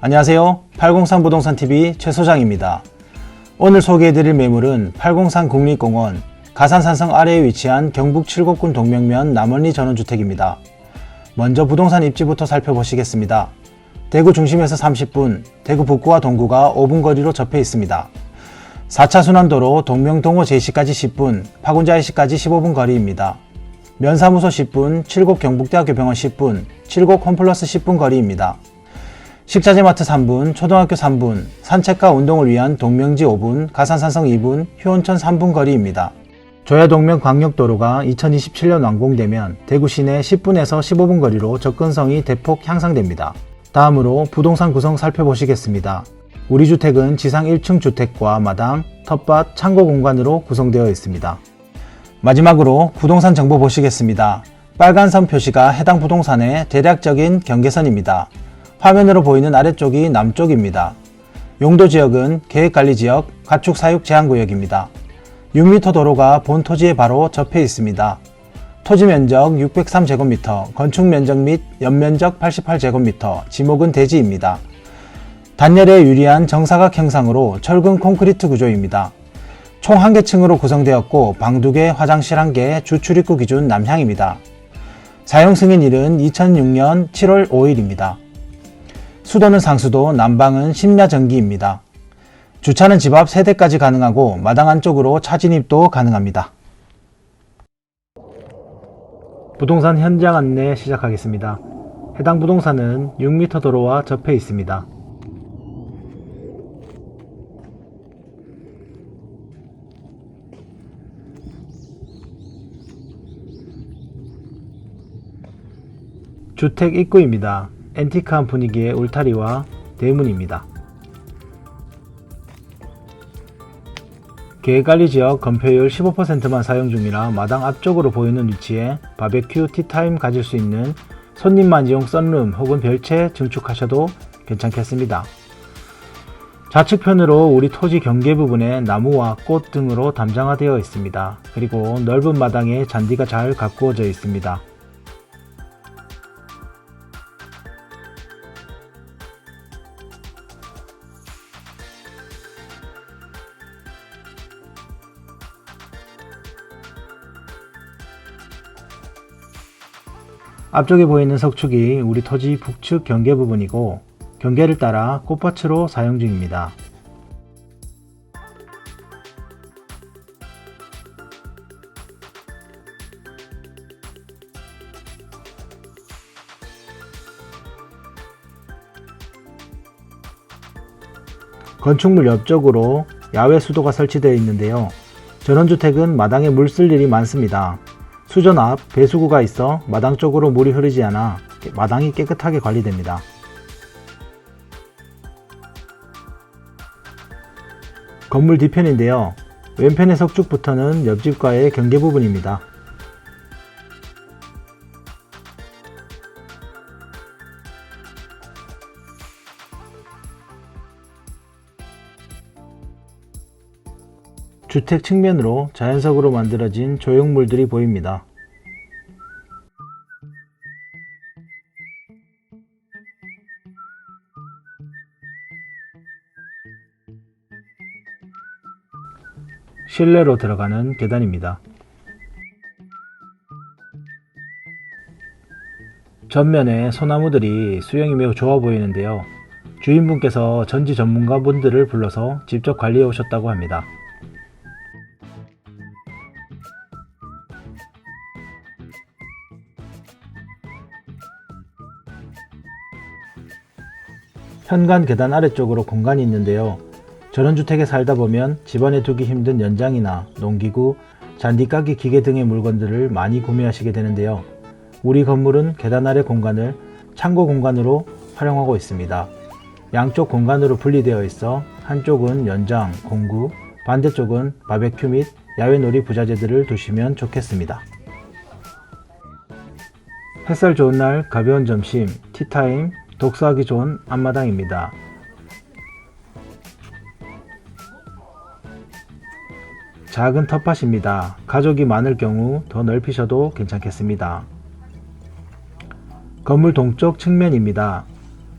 안녕하세요. 803 부동산 TV 최 소장입니다. 오늘 소개해드릴 매물은 803 국립공원 가산산성 아래에 위치한 경북 칠곡군 동명면 남원리 전원주택입니다. 먼저 부동산 입지부터 살펴보시겠습니다. 대구 중심에서 30분, 대구 북구와 동구가 5분 거리로 접해 있습니다. 4차 순환도로 동명동호 제시까지 10분, 파군자이시까지 15분 거리입니다. 면사무소 10분, 칠곡 경북대학교 병원 10분, 칠곡 홈플러스 10분 거리입니다. 식자재 마트 3분, 초등학교 3분, 산책과 운동을 위한 동명지 5분, 가산산성 2분, 휴원천 3분 거리입니다. 조야동명 광역도로가 2027년 완공되면 대구 시내 10분에서 15분 거리로 접근성이 대폭 향상됩니다. 다음으로 부동산 구성 살펴보시겠습니다. 우리 주택은 지상 1층 주택과 마당, 텃밭, 창고 공간으로 구성되어 있습니다. 마지막으로 부동산 정보 보시겠습니다. 빨간 선 표시가 해당 부동산의 대략적인 경계선입니다. 화면으로 보이는 아래쪽이 남쪽입니다. 용도 지역은 계획관리지역, 가축 사육 제한구역입니다. 6m 도로가 본 토지에 바로 접해 있습니다. 토지 면적 603제곱미터, 건축 면적 및 연면적 88제곱미터, 지목은 대지입니다. 단열에 유리한 정사각 형상으로 철근 콘크리트 구조입니다. 총 1개 층으로 구성되었고 방 2개, 화장실 1개, 주출입구 기준 남향입니다. 사용 승인일은 2006년 7월 5일입니다. 수도는 상수도, 난방은 심야 전기입니다. 주차는 집 앞 세대까지 가능하고 마당 안쪽으로 차 진입도 가능합니다. 부동산 현장 안내 시작하겠습니다. 해당 부동산은 6m 도로와 접해 있습니다. 주택 입구입니다. 앤티크한 분위기의 울타리와 대문입니다. 계획관리 지역 건폐율 15%만 사용 중이라 마당 앞쪽으로 보이는 위치에 바베큐 티타임 가질 수 있는 손님만 이용 썬룸 혹은 별채 증축하셔도 괜찮겠습니다. 좌측편으로 우리 토지 경계 부분에 나무와 꽃 등으로 담장화되어 있습니다. 그리고 넓은 마당에 잔디가 잘 가꾸어져 있습니다. 앞쪽에 보이는 석축이 우리 토지 북측 경계 부분이고 경계를 따라 꽃밭으로 사용 중입니다. 건축물 옆쪽으로 야외 수도가 설치되어 있는데요. 전원주택은 마당에 물 쓸 일이 많습니다. 수전 앞 배수구가 있어 마당 쪽으로 물이 흐르지 않아 마당이 깨끗하게 관리됩니다. 건물 뒤편인데요. 왼편의 석축부터는 옆집과의 경계 부분입니다. 주택 측면으로 자연석으로 만들어진 조형물들이 보입니다. 실내로 들어가는 계단입니다. 전면에 소나무들이 수영이 매우 좋아 보이는데요. 주인분께서 전지 전문가분들을 불러서 직접 관리해 오셨다고 합니다. 현관 계단 아래쪽으로 공간이 있는데요. 전원주택에 살다 보면 집안에 두기 힘든 연장이나 농기구, 잔디깎기 기계 등의 물건들을 많이 구매하시게 되는데요. 우리 건물은 계단 아래 공간을 창고 공간으로 활용하고 있습니다. 양쪽 공간으로 분리되어 있어 한쪽은 연장, 공구, 반대쪽은 바베큐 및 야외 놀이 부자재들을 두시면 좋겠습니다. 햇살 좋은 날 가벼운 점심, 티타임, 독서하기 좋은 앞마당입니다. 작은 텃밭입니다. 가족이 많을 경우 더 넓히셔도 괜찮겠습니다. 건물 동쪽 측면입니다.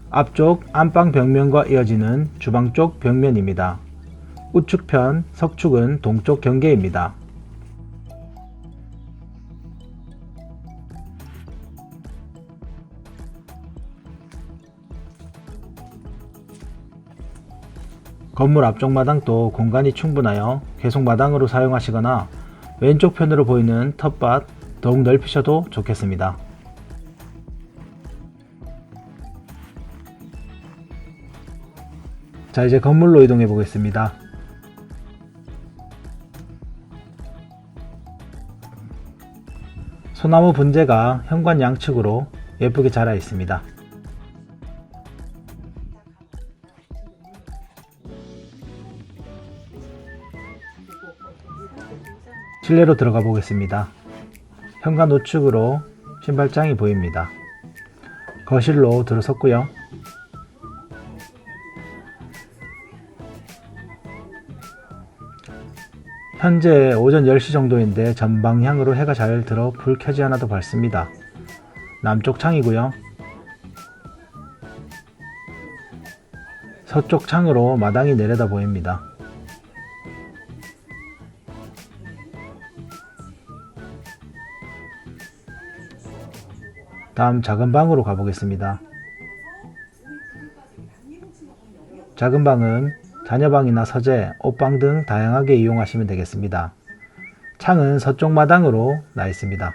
앞쪽 안방 벽면과 이어지는 주방 쪽 벽면입니다. 우측편 석축은 동쪽 경계입니다. 건물 앞쪽 마당도 공간이 충분하여 계속 마당으로 사용하시거나 왼쪽 편으로 보이는 텃밭 더욱 넓히셔도 좋겠습니다. 자 이제 건물로 이동해 보겠습니다. 소나무 분재가 현관 양측으로 예쁘게 자라 있습니다. 실내로 들어가 보겠습니다. 현관 우측으로 신발장이 보입니다. 거실로 들어섰고요. 현재 오전 10시 정도인데 전방향으로 해가 잘 들어 불 켜지 않아도 밝습니다. 남쪽 창이고요. 서쪽 창으로 마당이 내려다 보입니다. 다음 작은 방으로 가보겠습니다. 작은 방은 자녀방이나 서재, 옷방 등 다양하게 이용하시면 되겠습니다. 창은 서쪽 마당으로 나 있습니다.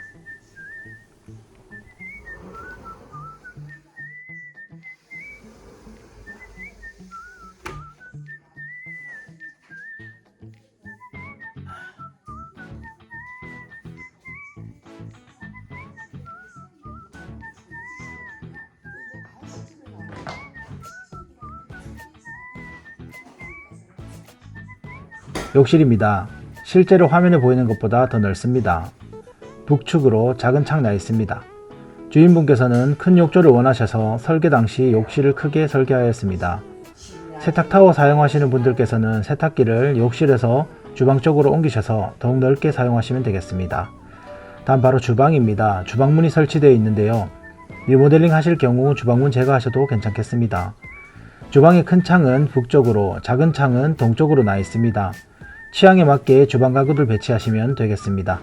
욕실입니다. 실제로 화면에 보이는 것보다 더 넓습니다. 북측으로 작은 창 나 있습니다. 주인분께서는 큰 욕조를 원하셔서 설계 당시 욕실을 크게 설계하였습니다. 세탁타워 사용하시는 분들께서는 세탁기를 욕실에서 주방 쪽으로 옮기셔서 더욱 넓게 사용하시면 되겠습니다. 다음 바로 주방입니다. 주방문이 설치되어 있는데요. 리모델링 하실 경우 주방문 제거하셔도 괜찮겠습니다. 주방의 큰 창은 북쪽으로, 작은 창은 동쪽으로 나 있습니다. 취향에 맞게 주방 가구들 배치하시면 되겠습니다.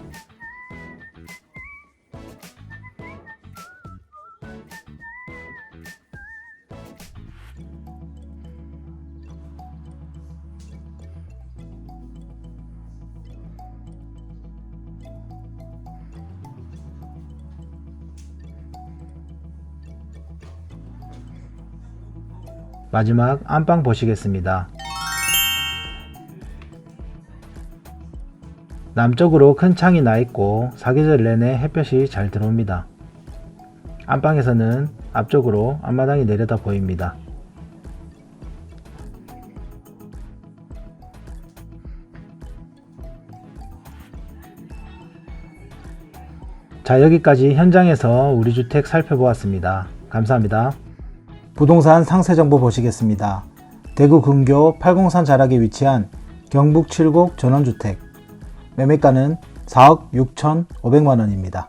마지막 안방 보시겠습니다. 남쪽으로 큰 창이 나 있고 사계절 내내 햇볕이 잘 들어옵니다. 안방에서는 앞쪽으로 앞마당이 내려다 보입니다. 자 여기까지 현장에서 우리 주택 살펴보았습니다. 감사합니다. 부동산 상세 정보 보시겠습니다. 대구 근교 803 자락에 위치한 경북 7곡 전원주택 매매가는 4억 6천 5백만 원입니다.